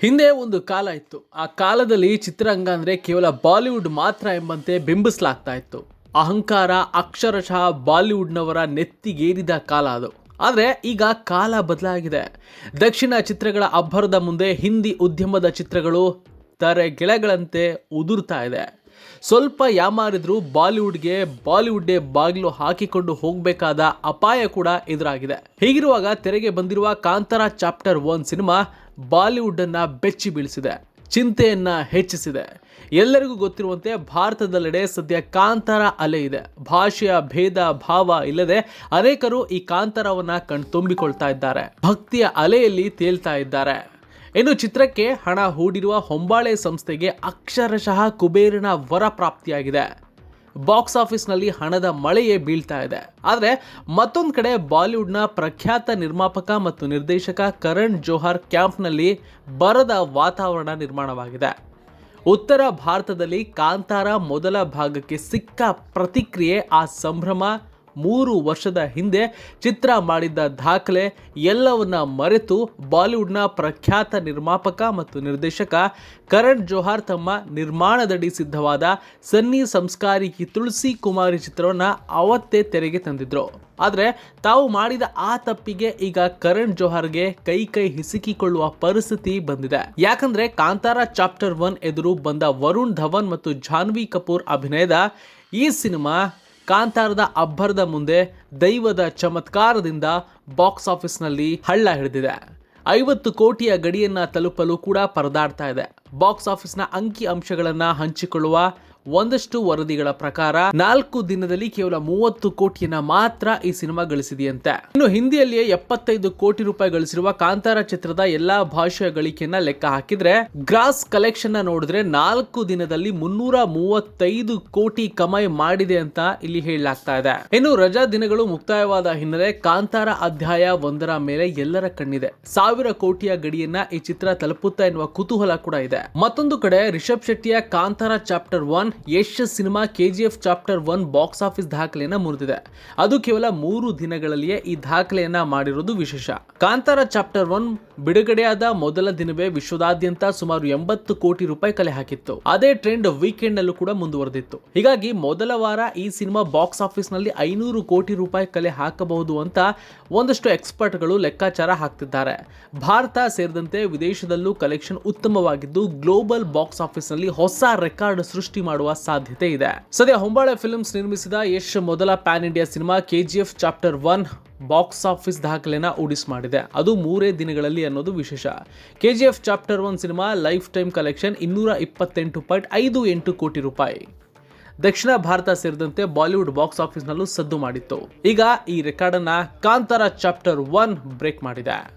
ಹಿಂದೆ ಒಂದು ಕಾಲ ಇತ್ತು. ಆ ಕಾಲದಲ್ಲಿ ಚಿತ್ರರಂಗ ಅಂದ್ರೆ ಕೇವಲ ಬಾಲಿವುಡ್ ಮಾತ್ರ ಎಂಬಂತೆ ಬಿಂಬಿಸಲಾಗ್ತಾ ಇತ್ತು. ಅಹಂಕಾರ, ಅಕ್ಷರಶಃ ಬಾಲಿವುಡ್ನವರ ನೆತ್ತಿಗೇರಿದ ಕಾಲ ಅದು. ಆದರೆ ಈಗ ಕಾಲ ಬದಲಾಗಿದೆ. ದಕ್ಷಿಣ ಚಿತ್ರಗಳ ಅಬ್ಬರದ ಮುಂದೆ ಹಿಂದಿ ಉದ್ಯಮದ ಚಿತ್ರಗಳು ತರೆ ಗೆಳೆಗಳಂತೆ ಉದುರ್ತಾ ಇದೆ. ಸ್ವಲ್ಪ ಯಾಮಾರಿದ್ರು ಬಾಲಿವುಡ್ಗೆ ಬಾಲಿವುಡ್ಗೆ ಬಾಗಿಲು ಹಾಕಿಕೊಂಡು ಹೋಗಬೇಕಾದ ಅಪಾಯ ಕೂಡ ಎದುರಾಗಿದೆ. ಹೀಗಿರುವಾಗ ತೆರೆಗೆ ಬಂದಿರುವ Kantara chapter one cinema Bollywood ಅನ್ನ ಬೆಚ್ಚಿ ಬೀಳಿಸಿದೆ, ಚಿಂತೆಯನ್ನ ಹೆಚ್ಚಿಸಿದೆ. ಎಲ್ಲರಿಗೂ ಗೊತ್ತಿರುವಂತೆ ಭಾರತದೆಲ್ಲೆಡೆ ಸದ್ಯ ಕಾಂತಾರ ಅಲೆ ಇದೆ. ಭಾಷೆಯ ಭೇದ ಭಾವ ಇಲ್ಲದೆ ಅನೇಕರು ಈ ಕಾಂತಾರವನ್ನ ಕಣ್ತುಂಬಿಕೊಳ್ತಾ ಇದ್ದಾರೆ. ಭಕ್ತಿಯ ಅಲೆಯಲ್ಲಿ ತೇಲ್ತಾ ಇದ್ದಾರೆ. ಇನ್ನು ಚಿತ್ರಕ್ಕೆ ಹಣ ಹೂಡಿರುವ ಹೊಂಬಾಳೆ ಸಂಸ್ಥೆಗೆ ಅಕ್ಷರಶಃ ಕುಬೇರನ ವರ ಪ್ರಾಪ್ತಿಯಾಗಿದೆ. ಬಾಕ್ಸ್ ಆಫೀಸ್ನಲ್ಲಿ ಹಣದ ಮಳೆಯೇ ಬೀಳ್ತಾ ಇದೆ. ಆದರೆ ಮತ್ತೊಂದು ಕಡೆ ಬಾಲಿವುಡ್ನ ಪ್ರಖ್ಯಾತ ನಿರ್ಮಾಪಕ ಮತ್ತು ನಿರ್ದೇಶಕ ಕರಣ್ ಜೋಹರ್ ಕ್ಯಾಂಪ್ನಲ್ಲಿ ಬರದ ವಾತಾವರಣ ನಿರ್ಮಾಣವಾಗಿದೆ. ಉತ್ತರ ಭಾರತದಲ್ಲಿ ಕಾಂತಾರ ಮೊದಲ ಭಾಗಕ್ಕೆ ಸಿಕ್ಕ ಪ್ರತಿಕ್ರಿಯೆ ಆ ಸಂಭ್ರಮ ಮೂರು ವರ್ಷದ ಹಿಂದೆ ಚಿತ್ರ ಮಾಡಿದ್ದ ದಾಖಲೆ ಎಲ್ಲವನ್ನ ಮರೆತು ಬಾಲಿವುಡ್ನ ಪ್ರಖ್ಯಾತ ನಿರ್ಮಾಪಕ ಮತ್ತು ನಿರ್ದೇಶಕ ಕರಣ್ ಜೋಹಾರ್ ತಮ್ಮ ನಿರ್ಮಾಣದಡಿ ಸಿದ್ಧವಾದ ಸನ್ನಿ ಸಂಸ್ಕಾರಿ ತುಳಸಿ ಕುಮಾರಿ ಚಿತ್ರವನ್ನ ಅವತ್ತೇ ತೆರೆಗೆ ತಂದಿದ್ರು. ಆದರೆ ತಾವು ಮಾಡಿದ ಆ ತಪ್ಪಿಗೆ ಈಗ ಕರಣ್ ಜೋಹರ್ಗೆ ಕೈ ಕೈ ಹಿಸುಕಿಕೊಳ್ಳುವ ಪರಿಸ್ಥಿತಿ ಬಂದಿದೆ. ಯಾಕಂದ್ರೆ ಕಾಂತಾರ ಚಾಪ್ಟರ್ ಒನ್ ಎದುರು ಬಂದ ವರುಣ್ ಧವನ್ ಮತ್ತು ಜಾನ್ವಿ ಕಪೂರ್ ಅಭಿನಯದ ಈ ಸಿನಿಮಾ ಕಾಂತಾರದ ಅಬ್ಬರದ ಮುಂದೆ ದೈವದ ಚಮತ್ಕಾರದಿಂದ ಬಾಕ್ಸ್ ಆಫೀಸ್ನಲ್ಲಿ ಹಳ್ಳ ಹಿಡಿದಿದೆ. ಐವತ್ತು ಕೋಟಿಯ ಗಡಿಯನ್ನ ತಲುಪಲು ಕೂಡ ಪರದಾಡ್ತಾ ಇದೆ. ಬಾಕ್ಸ್ ಆಫೀಸ್ನ ಅಂಕಿ ಅಂಶಗಳನ್ನ ಹಂಚಿಕೊಳ್ಳುವ ಒಂದಷ್ಟು ವರದಿಗಳ ಪ್ರಕಾರ ನಾಲ್ಕು ದಿನದಲ್ಲಿ ಕೇವಲ ಮೂವತ್ತು ಕೋಟಿಯನ್ನ ಮಾತ್ರ ಈ ಸಿನಿಮಾ ಗಳಿಸಿದೆಯಂತೆ. ಇನ್ನು ಹಿಂದಿಯಲ್ಲಿಯೇ ಎಪ್ಪತ್ತೈದು ಕೋಟಿ ರೂಪಾಯಿ ಗಳಿಸಿರುವ ಕಾಂತಾರ ಚಿತ್ರದ ಎಲ್ಲಾ ಭಾಷೆಯ ಗಳಿಕೆಯನ್ನ ಲೆಕ್ಕ ಹಾಕಿದ್ರೆ, ಗ್ರಾಸ್ ಕಲೆಕ್ಷನ್ ನೋಡಿದ್ರೆ ನಾಲ್ಕು ದಿನದಲ್ಲಿ ಮುನ್ನೂರ ಮೂವತ್ತೈದು ಕೋಟಿ ಕಮಾಯಿ ಮಾಡಿದೆ ಅಂತ ಇಲ್ಲಿ ಹೇಳಲಾಗ್ತಾ ಇದೆ. ಇನ್ನು ರಜಾ ದಿನಗಳು ಮುಕ್ತಾಯವಾದ ಹಿನ್ನೆಲೆ ಕಾಂತಾರ ಅಧ್ಯಾಯ ಒಂದರ ಮೇಲೆ ಎಲ್ಲರ ಕಣ್ಣಿದೆ. ಸಾವಿರ ಕೋಟಿಯ ಗಡಿಯನ್ನ ಈ ಚಿತ್ರ ತಲುಪುತ್ತಾ ಎನ್ನುವ ಕುತೂಹಲ ಕೂಡ ಇದೆ. ಮತ್ತೊಂದು ಕಡೆ Rishab ಶೆಟ್ಟಿಯ Kantara chapter one Yash cinema KGF chapter one box office ದಾಖಲೆಯನ್ನ ಮುರಿದಿದೆ. ಅದು ಕೇವಲ ಮೂರು ದಿನಗಳಲ್ಲಿಯೇ ಈ ದಾಖಲೆಯನ್ನ ಮಾಡಿರೋದು ವಿಶೇಷ. ಕಾಂತಾರ ಚಾಪ್ಟರ್ ಒನ್ ಬಿಡುಗಡೆಯಾದ ಮೊದಲ ದಿನವೇ ವಿಶ್ವದಾದ್ಯಂತ ಸುಮಾರು ಎಂಬತ್ತು ಕೋಟಿ ರೂಪಾಯಿ ಕಲೆ ಹಾಕಿತ್ತು. ಅದೇ ಟ್ರೆಂಡ್ ವೀಕೆಂಡ್ ನಲ್ಲೂ ಕೂಡ ಮುಂದುವರೆದಿತ್ತು. ಹೀಗಾಗಿ ಮೊದಲ ವಾರ ಈ ಸಿನಿಮಾ ಬಾಕ್ಸ್ ಆಫೀಸ್ನಲ್ಲಿ ಐನೂರು ಕೋಟಿ ರೂಪಾಯಿ ಕಲೆ ಹಾಕಬಹುದು ಅಂತ ಒಂದಷ್ಟು ಎಕ್ಸ್ಪರ್ಟ್ಗಳು ಲೆಕ್ಕಾಚಾರ ಹಾಕ್ತಿದ್ದಾರೆ. ಭಾರತ ಸೇರಿದಂತೆ ವಿದೇಶದಲ್ಲೂ ಕಲೆಕ್ಷನ್ ಉತ್ತಮವಾಗಿದ್ದು, ಗ್ಲೋಬಲ್ ಬಾಕ್ಸ್ ಆಫೀಸ್ನಲ್ಲಿ ಹೊಸ ರೆಕಾರ್ಡ್ ಸೃಷ್ಟಿ ಮಾಡುವ ಸಾಧ್ಯತೆ ಇದೆ. ಸದ್ಯ ಹೊಂಬಾಳೆ ಫಿಲ್ಮ್ಸ್ ನಿರ್ಮಿಸಿದ ಯಶ್ ಮೊದಲ pan India cinema KGF chapter one box office ದಾಖಲೆನ ಉಡಿಸ್ ಮಾಡಿದೆ. ಅದು ಮೂರೇ ದಿನಗಳಲ್ಲಿ ಅನ್ನೋದು ವಿಶೇಷ. KGF chapter one cinema lifetime collection ಇನ್ನೂರ ಇಪ್ಪತ್ತೆಂಟು ಪಾಯಿಂಟ್ ಐದು ಎಂಟು ಕೋಟಿ ರೂಪಾಯಿ. ದಕ್ಷಿಣ ಭಾರತ ಸೇರಿದಂತೆ ಬಾಲಿವುಡ್ ಬಾಕ್ಸ್ ಆಫೀಸ್ನಲ್ಲೂ ಸದ್ದು ಮಾಡಿತ್ತು. ಈಗ ಈ ರೆಕಾರ್ಡ್ ಅನ್ನ ಕಾಂತಾರ ಚಾಪ್ಟರ್ ಒನ್ ಬ್ರೇಕ್ ಮಾಡಿದೆ.